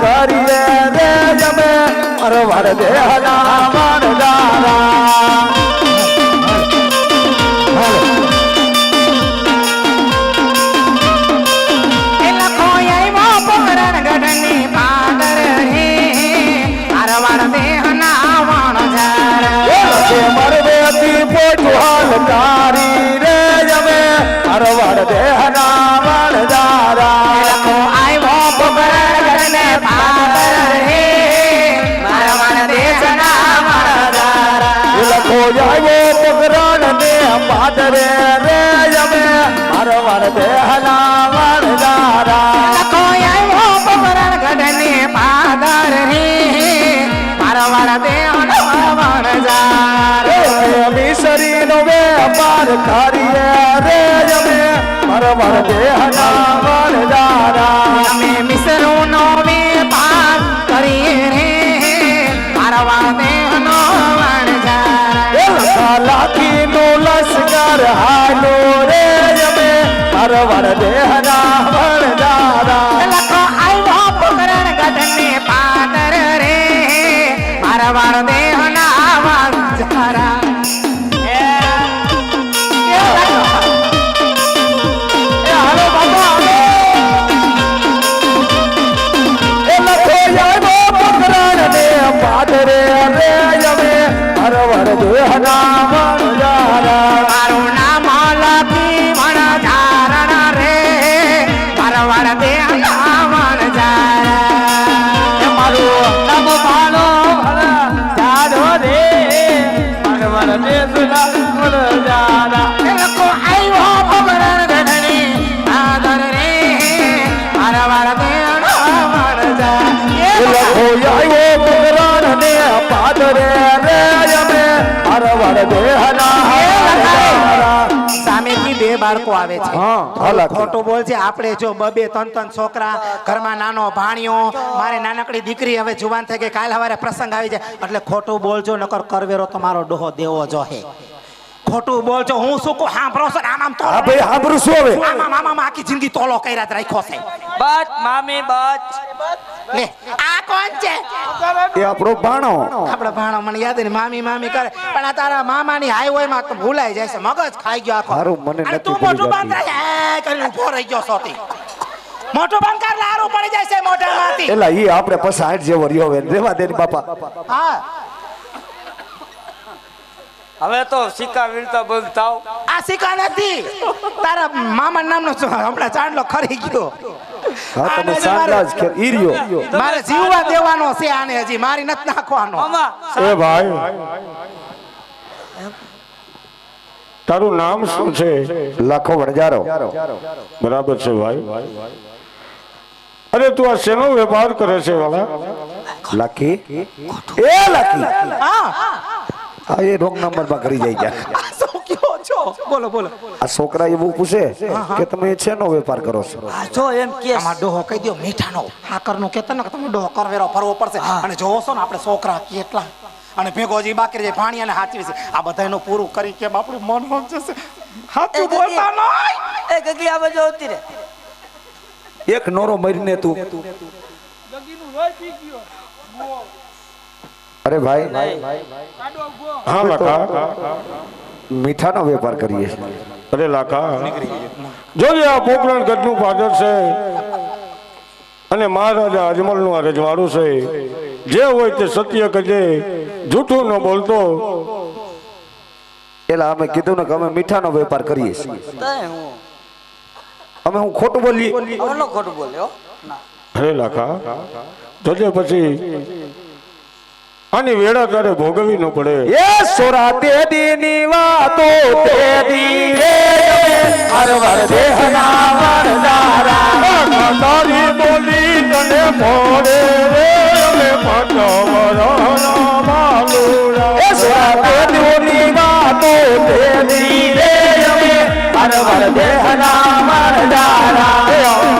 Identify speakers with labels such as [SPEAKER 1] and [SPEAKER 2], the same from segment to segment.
[SPEAKER 1] કરીએ રે જમે. પરવર દેહના વણજારા
[SPEAKER 2] એ દેહના
[SPEAKER 1] વણજારા
[SPEAKER 2] લખો આવ્યો પોકરણ ગઢની પાદર હે મારવાડ
[SPEAKER 1] દેહના
[SPEAKER 2] વણઝાર
[SPEAKER 1] મિસરી નો વેપાર કરીએ રે જમે પરવર દેહના વણજારા
[SPEAKER 2] અમે મિસરોનો વેપાર કરીએ રે મારવા દેહનો વણઝાર
[SPEAKER 1] લાખી નું લશ્કર હાલો રે જમે પરવર દેહના દાદા
[SPEAKER 2] લખો આવો પકરણ ગઢને પાદર રે મારવાડ દેહના આવે છે. ખોટું બોલ છે આપણે જો બબે ત્રણ ત્રણ છોકરા ઘરમાં નાનો ભાણિયો મારે નાનકડી દીકરી હવે જુવાન થઈ ગઈ કાલ સવારે પ્રસંગ આવી જાય. એટલે ખોટું બોલજો નકર કરવેરો તમારો ડોહો દેવો જોહે ખોટું બોલ છો હું શું કહું સાંભળો છો આમ આમ
[SPEAKER 1] હા
[SPEAKER 2] તોલો
[SPEAKER 1] ભાઈ સાંભળું શું હવે
[SPEAKER 2] આમ આમ આમ આખી જિંદગી તોલો કર્યા જ રાખ્યો છે
[SPEAKER 3] બચ મામી બચ
[SPEAKER 2] લે આ કોણ છે
[SPEAKER 1] એ આપણો ભાણો
[SPEAKER 2] આપણો ભાણો મને યાદ ને મામી મામી કરે પણ આ તારા મામાની હાઈવે માં તો ભૂલાઈ જાય છે મગજ ખાઈ ગયો આખો
[SPEAKER 1] હારું, મને નથી
[SPEAKER 2] તું મોટું. બંધ રહે એ કરીને ઊભો રહી ગયો સોતી મોટું બંધ કર લારું પડી જાય છે મોઢામાંથી
[SPEAKER 1] એલા ઈ આપણે પછી હાઈટ જેવો રહ્યો હવે રેવા દે બાપા
[SPEAKER 2] હા
[SPEAKER 3] હવે તો સિક્કા વીણતા બંધ થાવ.
[SPEAKER 2] આ સિક્કા નથી. તારા મામા નામનો હમણાં ચાંદલો ખરી ગયો.
[SPEAKER 1] હા તમે
[SPEAKER 2] આને જ
[SPEAKER 1] સાંજલા જ
[SPEAKER 2] મારે-
[SPEAKER 1] કે ઈ
[SPEAKER 2] મારે જીવવા દેવાનો છે આને હજી. મારી નથી નાખવાનો.
[SPEAKER 4] એ ભાઈ. તારું નામ શું છે?
[SPEAKER 1] લાખો વણજારો
[SPEAKER 4] બરાબર છે ભાઈ. અરે તું આ શેનો વેપાર કરે છે વાલા?
[SPEAKER 1] લાખી? એ લાખી.
[SPEAKER 2] હા.
[SPEAKER 1] હા એ રોંગ નંબરમાં કરી જાય
[SPEAKER 2] ગયા છો બોલો બોલો
[SPEAKER 1] આ છોકરા એવું પૂછે કે તમે શેનો વેપાર કરો છો
[SPEAKER 3] આ જો એમ કે
[SPEAKER 2] આમાં ડોહો કહી દો મીઠાનો હાકરનો કહેતા ને કે તમે ડોહો કરવેરો ફરવો પડશે અને જોવો છો ને આપણે છોકરા કેટલા અને ભેગોજી બાકી રહી ભાણી અને હાચવી છે આ બધાયનું પૂરું કરી કેમ આપણું મન જશે હાચું બોલતા નહીં
[SPEAKER 3] એ ગગલી આ બાજુ આવતી રે
[SPEAKER 1] એક નોરો મરીને તું અરે ભાઈ
[SPEAKER 4] હા લાખા.
[SPEAKER 1] મીઠાનો વેપાર કરીએ છીએ.
[SPEAKER 4] અરે લાખા. જોજે આ પોકરણ ગઢનું પાદર છે. અને મહારાજા અજમલનું આ રજવાડું છે. જે હોય તે સત્ય કજે જૂઠું ન બોલતો.
[SPEAKER 1] એટલે અમે કીધું ને કે અમે મીઠાનો વેપાર કરીએ છીએ. અમે હું ખોટું બોલીએ?
[SPEAKER 3] ખોટું બોલ્યો ના.
[SPEAKER 4] અરે લાખા. જોજે પછી આની વેળા તારે ભોગવવી ન પડે?
[SPEAKER 1] એ સોરા તેદી ની વાતો તેદી રે હરવર દેહના વરદારા.
[SPEAKER 4] તારી બોલી તને મોડે રે મે પટવર માલુરા
[SPEAKER 1] એ સોરા તેદી ની વાતો તેદી રે અમે હરવર દેહના વરદારા.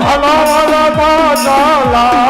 [SPEAKER 4] ભલો ભલો રે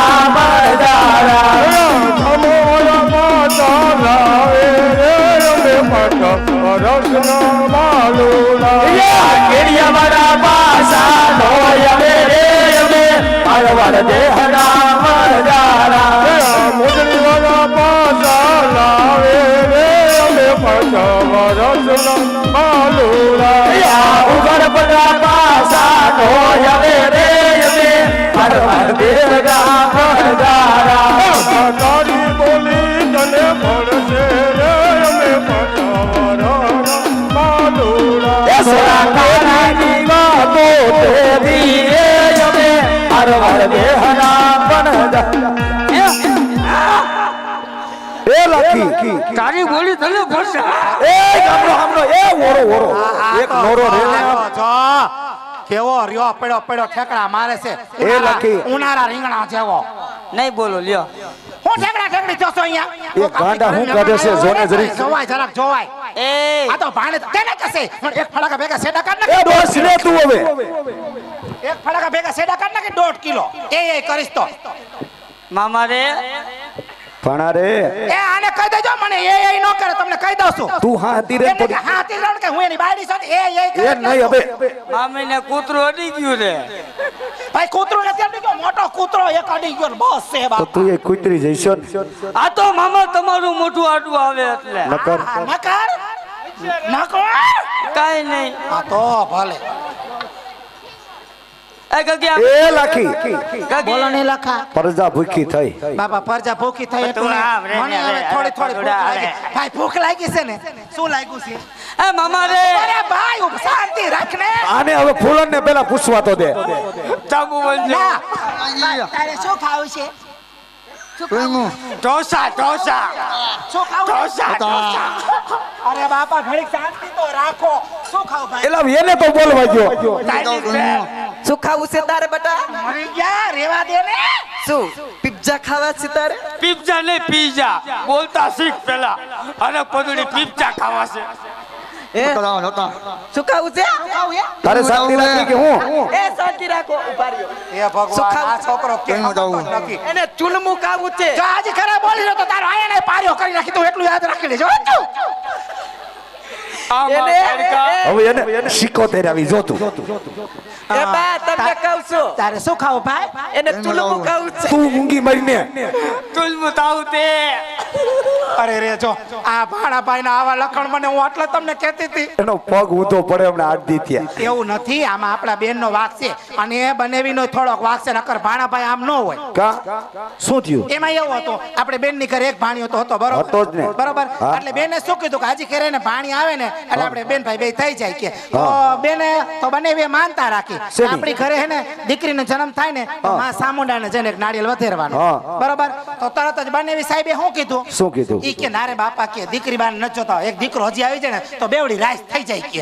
[SPEAKER 4] રસના માલુલા
[SPEAKER 5] કેડિયા મારા પાસા નો અમે રે અમે મારા વર દેહના મરદારા
[SPEAKER 4] મુદરી વાળા પાછા લાવે રે અમે પાછા રસના માલુલા
[SPEAKER 5] ઉગડ પડા પાસા નો અમે રે અમે મારા વર દેહના મરદારા
[SPEAKER 4] તારી
[SPEAKER 3] તારી બોલી તને ભરશે
[SPEAKER 1] એ ગામનો હામનો એ ઓરો ઓરો. એક નોરો રે
[SPEAKER 2] કેવો રહ્યો પડ્યો પડ્યો ઠેકડા મારે છે.
[SPEAKER 1] એ લખી.
[SPEAKER 2] ઉનાળા રીંગણા જેવો.
[SPEAKER 3] નહીં બોલો લ્યો.
[SPEAKER 2] હું ઠેકડા ઠેકડી જોશો અહીંયા?
[SPEAKER 1] એ ગાંડા હું કાઢે છે, જોને જરીક.
[SPEAKER 2] જોવાય જરાક જોવાય.
[SPEAKER 3] એ.
[SPEAKER 2] આ તો ભાણે તેને કસે? પણ એક ફડાકા ભેગા સેડા કાઢ નાખે.
[SPEAKER 1] એ ડોસ લે તું હવે.
[SPEAKER 2] એક ફડાકા ભેગા સેડા કાઢ કે દોઢ કિલો. એ એ કરીશ તો.
[SPEAKER 3] મામા રે.
[SPEAKER 1] ભણા રે
[SPEAKER 2] એ આને કહી દેજો મને એ એ નો કરે તમને કહી દઉં છું.
[SPEAKER 1] તું હા હતી રે
[SPEAKER 2] હા કે હું એની બાયડી છું એ એ
[SPEAKER 1] એ નહીં હવે.
[SPEAKER 3] મામી ને કૂતરું અડી ગયું રે
[SPEAKER 2] ભાઈ કૂતરો નથી અડી ગયો મોટો કૂતરો એક અડી ગયો બસ છે
[SPEAKER 1] તો તું એ કૂતરી જઈશો ને.
[SPEAKER 3] આ તો મામા તમારું મોટું આડું આવે એટલે.
[SPEAKER 1] નકર.
[SPEAKER 2] નકર? નકર?
[SPEAKER 3] કાઈ નહીં.
[SPEAKER 2] આ તો ભલે.
[SPEAKER 3] એ
[SPEAKER 1] લખી.
[SPEAKER 2] બોલો ને લખા.
[SPEAKER 1] પરજા ભૂખી થઈ.
[SPEAKER 2] બાપા પરજા ભૂખી થઈ એટલે મને હવે થોડી થોડી ભૂખ
[SPEAKER 3] થોડા
[SPEAKER 2] લાગી. ભાઈ ભૂખ લાગી છે ને? શું લાગ્યું છે?
[SPEAKER 3] એ મામા રે.
[SPEAKER 2] અરે ભાઈ શાંતિ રાખ ને
[SPEAKER 1] આને હવે ફૂલન ને પેલા પૂછવા તો દે.
[SPEAKER 3] ચાબુ બનજો
[SPEAKER 2] તારે શું ખાવું છે?
[SPEAKER 3] ઢોસા ઢોસા.
[SPEAKER 2] શું ખાવું
[SPEAKER 3] ઢોસા ઢોસા.
[SPEAKER 2] અરે બાપા ઘણી શાંતિ તો રાખો. શું ખાવ ભાઈ?
[SPEAKER 1] એલા એને તો બોલવા ગયો.
[SPEAKER 6] શું ખાવું છે તારે બટા?
[SPEAKER 2] મરી ગયા રેવા દે ને.
[SPEAKER 6] શું? પિઝા ખાવા છે તારે?
[SPEAKER 3] પિઝા ને પીઝા. બોલતા શીખ પેલા. અને પદડી પિઝા ખાવા છે.
[SPEAKER 6] એ શું ખાવું છે?
[SPEAKER 1] તારે શાંતિ રાખી કે હું?
[SPEAKER 6] એ શાંતિ રાખો ઊભા
[SPEAKER 2] એ ભગવાન આ છોકરો કે નથી.
[SPEAKER 6] એને ચૂલમું ખાવું છે.
[SPEAKER 2] જો આજ ખરાબ બોલી રહ્યો તો તારો આયને પાર્યો કરી નાખી તું એટલું યાદ રાખી લેજો હો તું.
[SPEAKER 3] આમાં
[SPEAKER 6] એને-
[SPEAKER 3] તડકા.
[SPEAKER 1] હવે એને સિકોતેર આવી જોતું
[SPEAKER 6] એ બા તમને કહું છું
[SPEAKER 2] તારે શું ખાવ ભાઈ
[SPEAKER 6] એને ચૂલમું ખાવું છે
[SPEAKER 1] તું ઊંઘી મરીને
[SPEAKER 3] તુલમું તાવ તે
[SPEAKER 2] અરે રે જો આ ભાણા ભાઈ ના આવા લખણ મને હું એટલે તમને કહેતી હતી.
[SPEAKER 1] એનો પગ ઊંધો પડે હમણાં આઠ દી થયા.
[SPEAKER 2] એવું નથી આમાં આપણા બેન નો વાક છે. અને એ બનેવીનો થોડોક વાક છે નકર ભાણાભાઈ આમ ન હોય.
[SPEAKER 1] કા? શું થયું?
[SPEAKER 2] એમાં એવું હતું આપણે બેનની ઘરે એક ભાણિયો તો હતો બરોબર?
[SPEAKER 1] હતો જ ને.
[SPEAKER 2] બરોબર? એટલે બેને શું કીધું કે હાજી ઘરે ને ભાણી આવે ને એટલે આપણે બેન ભાઈ બે થઈ જાય કે. તો બેને તો બનેવી માનતા રાખી. આપણી ઘરે હે ને દીકરીનો જન્મ થાય ને તો માં સામુંડાને જઈને એક નાળિયેર વધેરવાનું. બરોબર? તો તરત જ બનેવી સાહેબે શું કીધું?
[SPEAKER 1] શું કીધું?
[SPEAKER 2] ઈ કે નારે બાપા કે દીકરી બાર ન જોતા એક દીકરો હજી આવી જાય ને તો બેવડી રાસ થઈ જાય કે.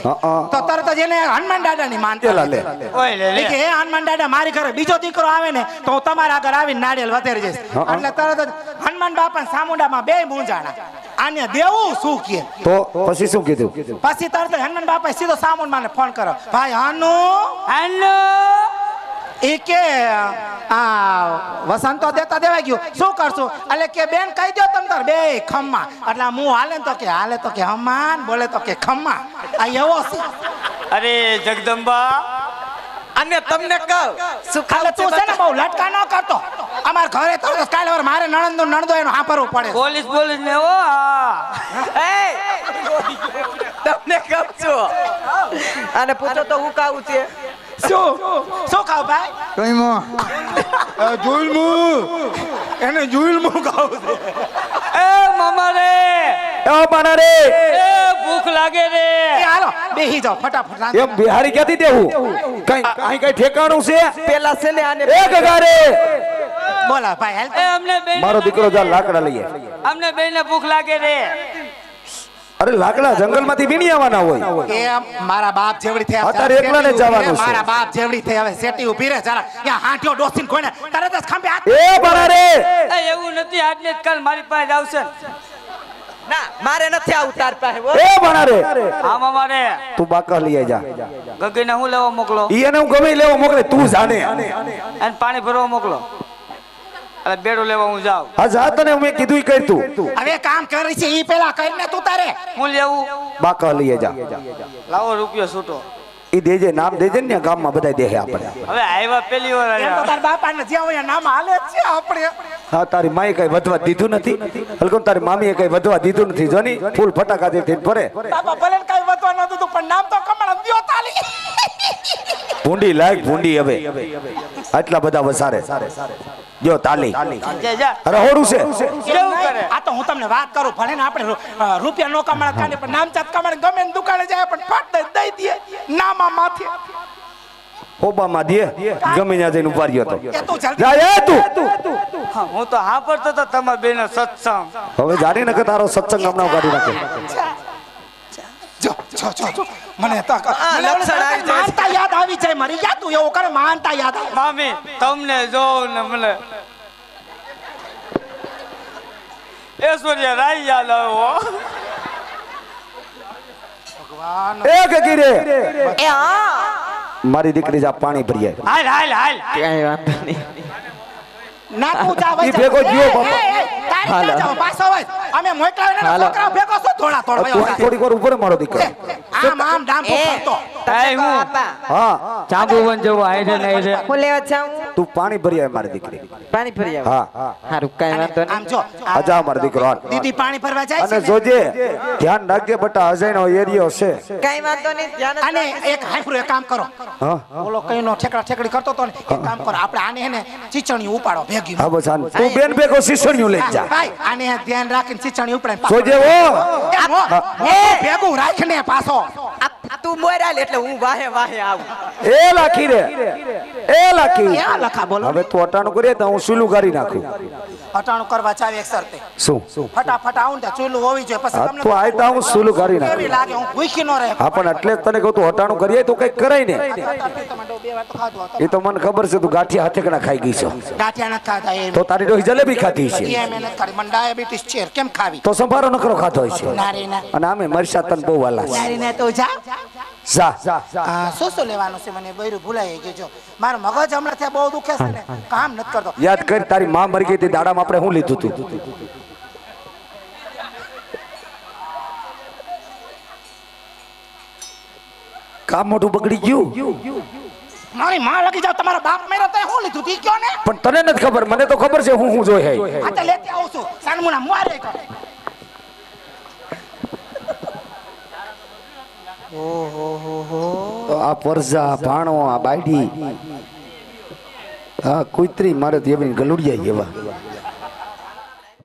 [SPEAKER 2] તો તરત જ એને હનુમાન દાદાની માનતા
[SPEAKER 1] એલા લે.
[SPEAKER 3] ઓય લે
[SPEAKER 2] કે હે હનુમાન દાદા મારી ઘરે બીજો દીકરો આવે ને તો હું તમારા આગળ આવીને નાળિયેર વધેરી જઈશ. એટલે તરત જ હનુમાન બાપા ને સામુંડામાં બે મૂંઝાણા. આને દેવું શું કે?
[SPEAKER 1] તો પછી શું કીધું?
[SPEAKER 2] પછી તરત હનુમાન બાપા સીધો સામુંડ ને ફોન કર્યો. ભાઈ હનુ.
[SPEAKER 3] હેલો
[SPEAKER 2] એ કે આ વસંતો દેતા દેવાઈ ગયું. શું કરશું? એટલે કે બેન કહી દો તમ તાર બે ખમ્મા. એટલે હું હાલે તો કે હાલે તો કે હમાન બોલે તો કે ખમ્મા. આ એવો છે.
[SPEAKER 3] અરે જગદંબા.
[SPEAKER 6] અને તમને કહું ખાવું
[SPEAKER 2] તું
[SPEAKER 6] છે
[SPEAKER 2] ને બહુ લટકા ન કરતો. અમાર ઘરે તો કાલે વાર મારે નણંદ નણદો એનું હાંભરવું પડે
[SPEAKER 3] પોલીસ પોલીસ ને ઓ
[SPEAKER 6] એ તમને કહું છું. અને પૂછો તો હું ખાવું છે.
[SPEAKER 2] શું? શું ખાવ ભાઈ? જુલમુ. એને જુલમુ ખાવ છે.
[SPEAKER 3] એ મામા રે.
[SPEAKER 1] એ બાના રે.
[SPEAKER 3] એ ભૂખ લાગે રે.
[SPEAKER 2] એ હાલો બેહી જાવ ફટાફટ
[SPEAKER 1] એ બિહારી ક્યાંથી દેવું? કઈ અહીં કઈ ઠેકાણું છે?
[SPEAKER 6] પેલા છે ને આને
[SPEAKER 1] એ ગગારે.
[SPEAKER 2] બોલા ભાઈ
[SPEAKER 3] હેલ્પ અમને
[SPEAKER 1] મારો દીકરો જા લાકડા લઈએ
[SPEAKER 3] અમને બેને ભૂખ લાગે રે.
[SPEAKER 1] અરે લાકડા જંગલમાંથી વીણી આવવાના હોય.
[SPEAKER 2] એ મારા બાપ જેવડી થઈ
[SPEAKER 1] અત્યારે એકલા ને જવાનું છે.
[SPEAKER 2] મારા બાપ જેવડી થઈ હવે સેટી ઊભી રહે જરા ત્યાં હાંઠ્યો ડોસીન કોઈને તરત જ ખંભે હાથ
[SPEAKER 1] એ બરા રે
[SPEAKER 3] એ એવું નથી આજને જ કાલ મારી પાસે આવશે.
[SPEAKER 6] ના મારે નથી આવું તાર પાસે
[SPEAKER 1] એ બરા રે
[SPEAKER 3] હા મામા રે
[SPEAKER 1] તું બાકા લઈ જા.
[SPEAKER 3] ગગીને હું લેવા મોકલો?
[SPEAKER 1] ઈ એને હું ગમે લેવા લેવો મોકલે તું જાને
[SPEAKER 3] અને પાણી ભરવા મોકલો. અરે બેડો લેવા હું જાઉં.
[SPEAKER 1] હા જા તને મેં કીધું કર તું.
[SPEAKER 2] હવે કામ કરી છે ઈ પેલા કરીને તું તારે.
[SPEAKER 3] હું લેવું?
[SPEAKER 1] બાકા લઈએ જા.
[SPEAKER 3] લાવો રૂપિયો છૂટો.
[SPEAKER 1] ઈ દેજે નામ દેજે ને ગામમાં બધા દેહે આપણે.
[SPEAKER 3] હવે આવ્યા પેલી વાર
[SPEAKER 2] એમ તો
[SPEAKER 3] આવ્યા.
[SPEAKER 2] તાર બાપાને જ્યાં હોય નામ હાલે જ છે આપણે.
[SPEAKER 1] હા તારી માએ કઈ વધવા દીધું નથી. હલકો તારી મામીએ કઈ વધવા દીધું નથી જોની? ફૂલ ફટાકા દે થઈને ફરે.
[SPEAKER 2] બાપા ભલે કઈ વધવા ન દીધું પણ નામ તો કમળ દિયો તાલી.
[SPEAKER 1] ભૂંડી લાગ ભૂંડી હવે. આટલા બધા વસારે. જો તાલી.
[SPEAKER 3] જા જા.
[SPEAKER 1] અરે હોરું છે.
[SPEAKER 2] આ તો હું તમને વાત કરું ભલે ને આપણે રૂપિયા નો કમાડે કાને પણ નામ ચાત કમાણે ગમે ને દુકાને જાય પણ ફટ દઈ દઈ દે. નામા માથે.
[SPEAKER 1] ઓબામા દે. ગમે ત્યાં જઈને ઊભા રહ્યો
[SPEAKER 2] એ
[SPEAKER 1] તો
[SPEAKER 2] તું
[SPEAKER 1] જા એ તું.
[SPEAKER 3] હા, હું તો હા પડતો તો તમારા બેનો સત્સંગ.
[SPEAKER 1] હવે જાણી નકે તારો સત્સંગ હમણાં કાઢી નાખે.
[SPEAKER 2] જો જો જો. મને
[SPEAKER 6] આવી છે.
[SPEAKER 2] માનતા યાદ આવી જાય મારી યા તું એવું કરે માનતા યાદ આવે
[SPEAKER 3] મામી તમને જોઉં ને મને. યાદ આવ્યો
[SPEAKER 1] એ ગગી રે
[SPEAKER 6] એ હા.
[SPEAKER 1] મારી દીકરી જા પાણી ભરીએ.
[SPEAKER 3] હાલ હાલ હાલ.
[SPEAKER 6] ક્યાંય વાંધો નહીં.
[SPEAKER 2] ના તું જા
[SPEAKER 1] ઈ
[SPEAKER 2] વઈ જા.
[SPEAKER 1] ભેગો ગયો બાપા.
[SPEAKER 2] તારી જાવ? પાછો હોય અમે મોકલાવીને
[SPEAKER 6] હાલો.
[SPEAKER 2] ભેગો છો થોડા થોડા વયો
[SPEAKER 1] તું થોડીક વાર ઉપર મારો દીકરો
[SPEAKER 2] આમ આમ ડામ ફરતો
[SPEAKER 6] કહો
[SPEAKER 3] હું.
[SPEAKER 6] આપા
[SPEAKER 1] હા?
[SPEAKER 3] ચાંબુવન જવું આયરે ને આયરે
[SPEAKER 6] હું લેવા જાઉં?
[SPEAKER 1] તું પાણી ભરી આવે મારી દીકરી.
[SPEAKER 6] પાણી ભરી આવે?
[SPEAKER 1] હા. હા
[SPEAKER 6] હારું કઈ વાંધો
[SPEAKER 2] આમ જો
[SPEAKER 1] આ મારી દીકરો
[SPEAKER 2] દીદી પાણી ભરવા જાય છે
[SPEAKER 1] અને જોજે ધ્યાન રાખજે બટા અજયનો એરિયો છે.
[SPEAKER 6] કાઈ વાંધો નહીં ધ્યાન
[SPEAKER 2] અને એક હાફરું એક કામ કરો.
[SPEAKER 1] હા.
[SPEAKER 2] બોલો કઈ નો ઠેકડા ઠેકડી કરતો તો ને એક કામ કરો આપણે આને હે ને ચીચણી ઉપાડો ભેગી.
[SPEAKER 1] હા બસ. તું બેન ભેગો શિષ્યણિયું લઈ જા.
[SPEAKER 2] ભાઈ આને ધ્યાન રાખીને ચીચણી ઉપડે
[SPEAKER 1] જોજે ઓ
[SPEAKER 2] ભેગું રાખને પાછો.
[SPEAKER 6] તું મોરાલ એટલે હું વાહે વાહે આવું.
[SPEAKER 1] એ લખી રે. એ લખી.
[SPEAKER 2] ક્યાં લખા બોલો.
[SPEAKER 1] હવે તોટાણું કરીએ તો હું સુલું કરી નાખું.
[SPEAKER 2] અટાણું કરવા ચાવે એક સરતે
[SPEAKER 1] શું?
[SPEAKER 2] ફટાફટ આવું ને ચૂલું હોવી જોઈએ. પછી તમને
[SPEAKER 1] તો આય તો હું સુલું કરી
[SPEAKER 2] કેવી
[SPEAKER 1] નાખું.
[SPEAKER 2] લાગે હું ભૂખી ન રહે.
[SPEAKER 1] હા પણ એટલે જ તને કહું તું અટાણું કરીએ તો કઈ કરાય ને.
[SPEAKER 2] ખાધું.
[SPEAKER 1] એ તો મને ખબર છે તું ગાંઠિયા હાથેકડા ખાઈ ગઈ છો?
[SPEAKER 2] ગાંઠિયા નથી ખાતા એ
[SPEAKER 1] તો તારી ડોહી જલેબી ખાધી છે.
[SPEAKER 2] એમ ન ખાધી. મને ડાયાબિટીસ છે કેમ ખાવી?
[SPEAKER 1] તો સંભારો નકરો ખાતો હોય છે.
[SPEAKER 2] ના
[SPEAKER 1] અને આમે મરસા તન બહુ વાલા છે.
[SPEAKER 2] ને તો જા.
[SPEAKER 1] જા.
[SPEAKER 2] આ શું શું છે? મને બૈરું ભૂલાઈ ગયું જો. મારું મગજ હમણાં ત્યાં બહુ દુખે છે ને. કામ નથી કરતો.
[SPEAKER 1] યાદ કર તારી માં મરી ગઈ હતી દાડામાં આપણે શું લીધું તું? કામ મોટું બગડી ગયું?
[SPEAKER 2] મારી માં લગી જાવ તમારા બાપ મેરો તો શું લીધું તી? કયો ને?
[SPEAKER 1] પણ તને નથી ખબર મને તો ખબર છે હું હું જોઈ હે.
[SPEAKER 2] આ તો લેતી આવું છું. સાનમુના મુઆરે કરે
[SPEAKER 1] તો આ પરજા ભાણો આ બાયડી. હા કુતરી મારે તો એવી ગલુડિયા જેવા.